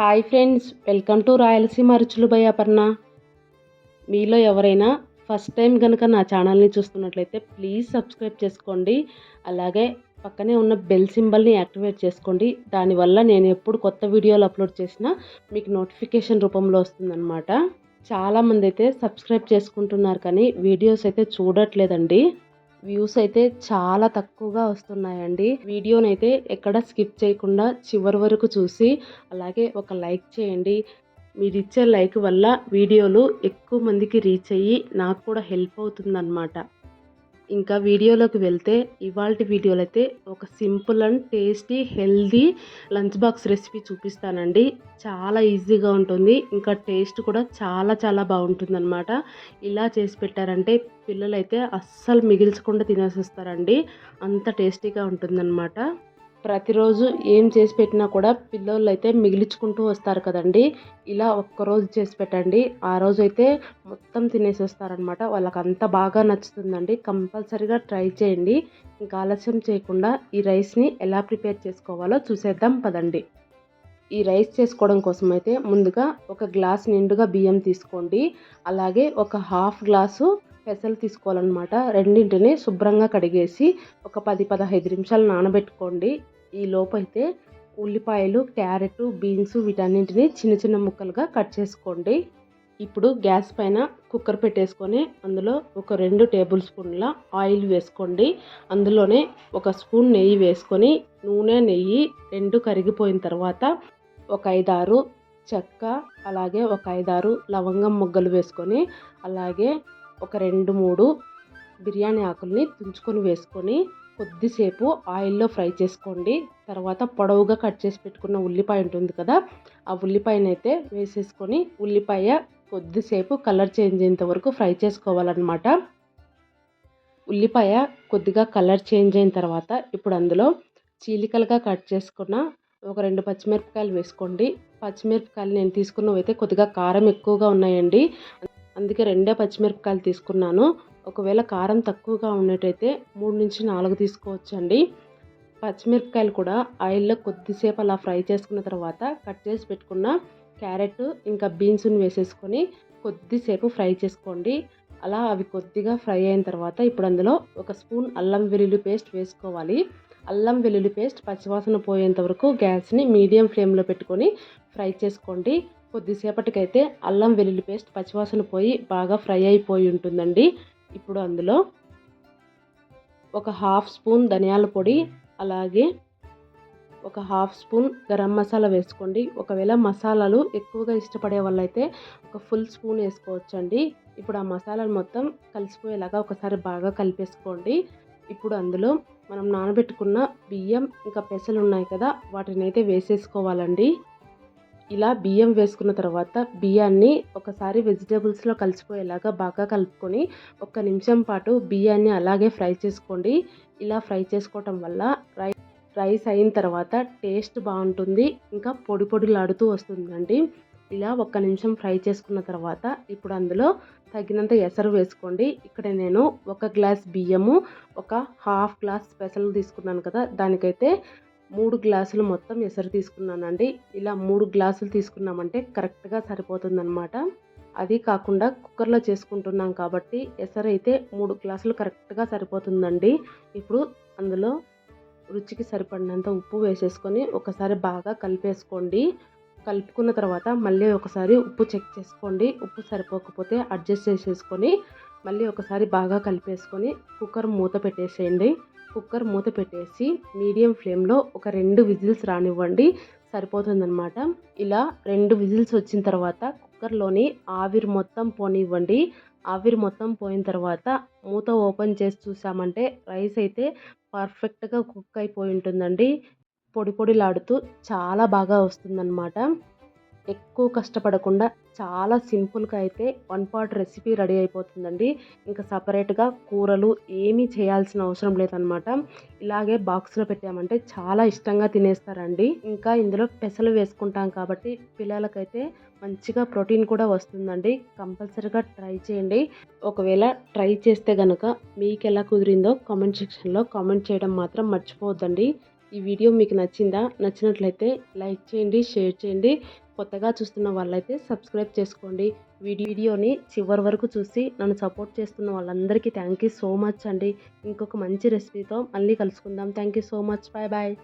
Hi friends welcome to Rayalaseema అరుచులు by Aparna. మీలో ఎవరైనా first time కనుక నా ఛానల్ని చూస్తున్నట్లయితే ప్లీజ్ సబ్స్క్రైబ్ చేసుకోండి. అలాగే పక్కనే ఉన్న బెల్ సింబల్ని యాక్టివేట్ చేసుకోండి. దానివల్ల నేను ఎప్పుడు కొత్త వీడియోలు అప్లోడ్ చేసినా మీకు నోటిఫికేషన్ రూపంలో వస్తుందన్నమాట. చాలామంది అయితే సబ్స్క్రైబ్ చేసుకుంటున్నారు కానీ వీడియోస్ అయితే చూడట్లేదండి. వ్యూస్ అయితే చాలా తక్కువగా వస్తున్నాయండి. వీడియోనైతే ఎక్కడ స్కిప్ చేయకుండా చివరి వరకు చూసి అలాగే ఒక లైక్ చేయండి. మీరు ఇచ్చే లైక్ వల్ల వీడియోలు ఎక్కువ మందికి రీచ్ అయ్యి నాకు కూడా హెల్ప్ అవుతుందన్నమాట. ఇంకా వీడియోలోకి వెళ్తే ఇవాళ వీడియోలో అయితే ఒక simple and tasty healthy lunch box recipe చూపిస్తానండి. చాలా ఈజీగా ఉంటుంది. ఇంకా టేస్ట్ కూడా చాలా చాలా బాగుంటుందన్నమాట. ఇలా చేసి పెట్టారంటే పిల్లలైతే అస్సలు మిగిల్చకుండా తినేసేస్తారండి. అంత టేస్టీగా ఉంటుందన్నమాట. ప్రతిరోజు ఏం చేసి పెట్టినా కూడా పిల్లోళ్ళు అయితే మిగిలించుకుంటూ వస్తారు కదండి. ఇలా ఒక్కరోజు చేసి పెట్టండి. ఆ రోజు అయితే మొత్తం తినేసి వస్తారనమాట వాళ్ళకి అంత బాగా నచ్చుతుందండి. కంపల్సరీగా ట్రై చేయండి. ఇంకా ఆలస్యం చేయకుండా ఈ రైస్ని ఎలా ప్రిపేర్ చేసుకోవాలో చూసేద్దాం పదండి. ఈ రైస్ చేసుకోవడం కోసం అయితే ముందుగా ఒక గ్లాస్ నిండుగా బియ్యం తీసుకోండి. అలాగే ఒక హాఫ్ గ్లాసు పెసలు తీసుకోవాలన్నమాట. రెండింటిని శుభ్రంగా కడిగేసి ఒక పది పదహైదు నిమిషాలు నానబెట్టుకోండి. ఈ లోపైతే ఉల్లిపాయలు క్యారెట్ బీన్స్ వీటన్నింటిని చిన్న చిన్న ముక్కలుగా కట్ చేసుకోండి. ఇప్పుడు గ్యాస్ పైన కుక్కర్ పెట్టేసుకొని అందులో ఒక రెండు టేబుల్ స్పూన్ల ఆయిల్ వేసుకోండి. అందులోనే ఒక స్పూన్ నెయ్యి వేసుకొని నూనె నెయ్యి రెండు కరిగిపోయిన తర్వాత ఒక ఐదారు చెక్క అలాగే ఒక ఐదారు లవంగం ముగ్గలు వేసుకొని అలాగే ఒక రెండు మూడు బిర్యానీ ఆకుల్ని తుంచుకొని వేసుకొని కొద్దిసేపు ఆయిల్లో ఫ్రై చేసుకోండి. తర్వాత పొడవుగా కట్ చేసి పెట్టుకున్న ఉల్లిపాయ ఉంటుంది కదా ఆ ఉల్లిపాయనైతే వేసేసుకొని ఉల్లిపాయ కొద్దిసేపు కలర్ చేంజ్ అయ్యేంత వరకు ఫ్రై చేసుకోవాలన్నమాట. ఉల్లిపాయ కొద్దిగా కలర్ చేంజ్ అయిన తర్వాత ఇప్పుడు అందులో చీలికలుగా కట్ చేసుకున్న ఒక రెండు పచ్చిమిరపకాయలు వేసుకోండి. పచ్చిమిరపకాయలు నేను తీసుకున్నవి అయితే కొద్దిగా కారం ఎక్కువగా ఉన్నాయండి. అందుకే రెండే పచ్చిమిరపకాయలు తీసుకున్నాను. ఒకవేళ కారం తక్కువగా ఉన్నట్టయితే మూడు నుంచి నాలుగు తీసుకోవచ్చండి. పచ్చిమిరపకాయలు కూడా ఆయిల్లో కొద్దిసేపు అలా ఫ్రై చేసుకున్న తర్వాత కట్ చేసి పెట్టుకున్న క్యారెట్ ఇంకా బీన్స్ని వేసేసుకొని కొద్దిసేపు ఫ్రై చేసుకోండి. అలా అవి కొద్దిగా ఫ్రై అయిన తర్వాత ఇప్పుడు అందులో ఒక స్పూన్ అల్లం వెల్లుల్లి పేస్ట్ వేసుకోవాలి. అల్లం వెల్లుల్లి పేస్ట్ పచ్చివాసన పోయేంత వరకు గ్యాస్ని మీడియం ఫ్లేమ్లో పెట్టుకొని ఫ్రై చేసుకోండి. కొద్దిసేపటికైతే అల్లం వెల్లుల్లి పేస్ట్ పచ్చివాసన పోయి బాగా ఫ్రై అయిపోయి ఉంటుందండి. ఇప్పుడు అందులో ఒక హాఫ్ స్పూన్ ధనియాల పొడి అలాగే ఒక హాఫ్ స్పూన్ గరం మసాలా వేసుకోండి. ఒకవేళ మసాలాలు ఎక్కువగా ఇష్టపడే వాళ్ళైతే ఒక ఫుల్ స్పూన్ వేసుకోవచ్చండి. ఇప్పుడు ఆ మసాలాలు మొత్తం కలిసిపోయేలాగా ఒకసారి బాగా కలిపేసుకోండి. ఇప్పుడు అందులో మనం నానబెట్టుకున్న బియ్యం ఇంకా పెసలు ఉన్నాయి కదా వాటిని అయితే వేసేసుకోవాలండి. ఇలా బియ్యం వేసుకున్న తర్వాత బియ్యాన్ని ఒకసారి వెజిటేబుల్స్లో కలిసిపోయేలాగా బాగా కలుపుకొని ఒక్క నిమిషం పాటు బియ్యాన్ని అలాగే ఫ్రై చేసుకోండి. ఇలా ఫ్రై చేసుకోవటం వల్ల రై రైస్ అయిన తర్వాత టేస్ట్ బాగుంటుంది. ఇంకా పొడి పొడిలాడుతూ వస్తుందండి. ఇలా ఒక్క నిమిషం ఫ్రై చేసుకున్న తర్వాత ఇప్పుడు అందులో తగినంత ఎసరు వేసుకోండి. ఇక్కడ నేను ఒక గ్లాస్ బియ్యము ఒక హాఫ్ గ్లాస్ స్పెషల్ తీసుకున్నాను కదా దానికైతే మూడు గ్లాసులు మొత్తం ఎసరు తీసుకున్నానండి. ఇలా మూడు గ్లాసులు తీసుకున్నామంటే కరెక్ట్గా సరిపోతుందన్నమాట. అది కాకుండా కుక్కర్లో చేసుకుంటున్నాం కాబట్టి ఎసరు అయితే మూడు గ్లాసులు కరెక్ట్గా సరిపోతుందండి. ఇప్పుడు అందులో రుచికి సరిపడినంత ఉప్పు వేసేసుకొని ఒకసారి బాగా కలిపేసుకోండి. కలుపుకున్న తర్వాత మళ్ళీ ఒకసారి ఉప్పు చెక్ చేసుకోండి. ఉప్పు సరిపోకపోతే అడ్జస్ట్ చేసేసుకొని మళ్ళీ ఒకసారి బాగా కలిపేసుకొని కుక్కర్ మూత పెట్టేసేయండి. కుక్కర్ మూత పెట్టేసి మీడియం ఫ్లేమ్లో ఒక రెండు విజిల్స్ రానివ్వండి సరిపోతుందన్నమాట. ఇలా రెండు విజిల్స్ వచ్చిన తర్వాత కుక్కర్లోని ఆవిరి మొత్తం పోనివ్వండి. ఆవిరి మొత్తం పోయిన తర్వాత మూత ఓపెన్ చేసి చూసామంటే రైస్ అయితే పర్ఫెక్ట్గా కుక్ అయిపోయి ఉంటుందండి. పొడి పొడిలాడుతూ చాలా బాగా వస్తుందన్నమాట. ఎక్కువ కష్టపడకుండా చాలా సింపుల్గా అయితే వన్ పాట్ రెసిపీ రెడీ అయిపోతుందండి. ఇంకా సపరేట్గా కూరలు ఏమీ చేయాల్సిన అవసరం లేదనమాట. ఇలాగే బాక్స్లో పెట్టామంటే చాలా ఇష్టంగా తినేస్తారండి. ఇంకా ఇందులో పెసలు వేసుకుంటాం కాబట్టి పిల్లలకైతే మంచిగా ప్రోటీన్ కూడా వస్తుందండి. కంపల్సరీగా ట్రై చేయండి. ఒకవేళ ట్రై చేస్తే కనుక మీకు ఎలా కుదిరిందో కామెంట్ సెక్షన్లో కామెంట్ చేయడం మాత్రం మర్చిపోవద్దండి. ఈ వీడియో మీకు నచ్చిందా నచ్చినట్లయితే లైక్ చేయండి షేర్ చేయండి. కొత్తగా చూస్తున్న వాళ్ళైతే సబ్స్క్రైబ్ చేసుకోండి. వీడి- వీడియోని చివరి వరకు చూసి నన్ను సపోర్ట్ చేస్తున్న వాళ్ళందరికీ థ్యాంక్ యూ సో మచ్ అండి. ఇంకొక మంచి రెసిపీతో మళ్ళీ కలుసుకుందాం. Thank you so much. Bye bye.